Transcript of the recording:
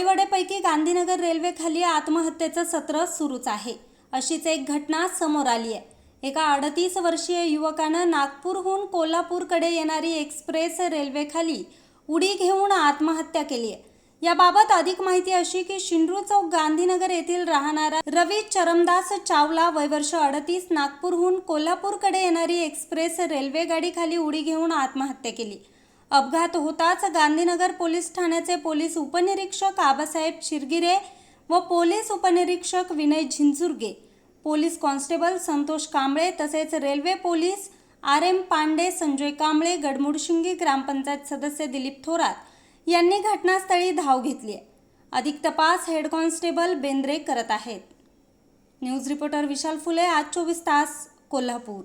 दहीवडेपैकी गांधीनगर रेल्वेखाली आत्महत्येचं सत्र सुरूच आहे. अशीच एक घटना समोर आली आहे एका अडतीस वर्षीय युवकानं नागपूरहून कोल्हापूरकडे येणारी एक्सप्रेस रेल्वेखाली उडी घेऊन आत्महत्या केली आहे याबाबत अधिक माहिती अशी की शिंद्रू चौक गांधीनगर येथील राहणारा रवी चरमदास चावला वयवर्ष अडतीस नागपूरहून कोल्हापूरकडे येणारी एक्सप्रेस रेल्वेगाडीखाली उडी घेऊन आत्महत्या केली. अपघात होताच गांधीनगर पोलीस ठाण्याचे पोलीस उपनिरीक्षक आबासाहेब शिरगिरे व पोलीस उपनिरीक्षक विनय झिंझुर्गे पोलीस कॉन्स्टेबल संतोष कांबळे तसेच railway police R M Pande Sanjay Kamble Gadmudshingi grampanchayat सदस्य दिलीप थोरात यांनी घटनास्थळी धाव घेतली आहे. अधिक तपास हेड कॉन्स्टेबल बेंद्रे करत आहेत. न्यूज रिपोर्टर विशाल फुले आज चोवीस तास कोल्हापूर.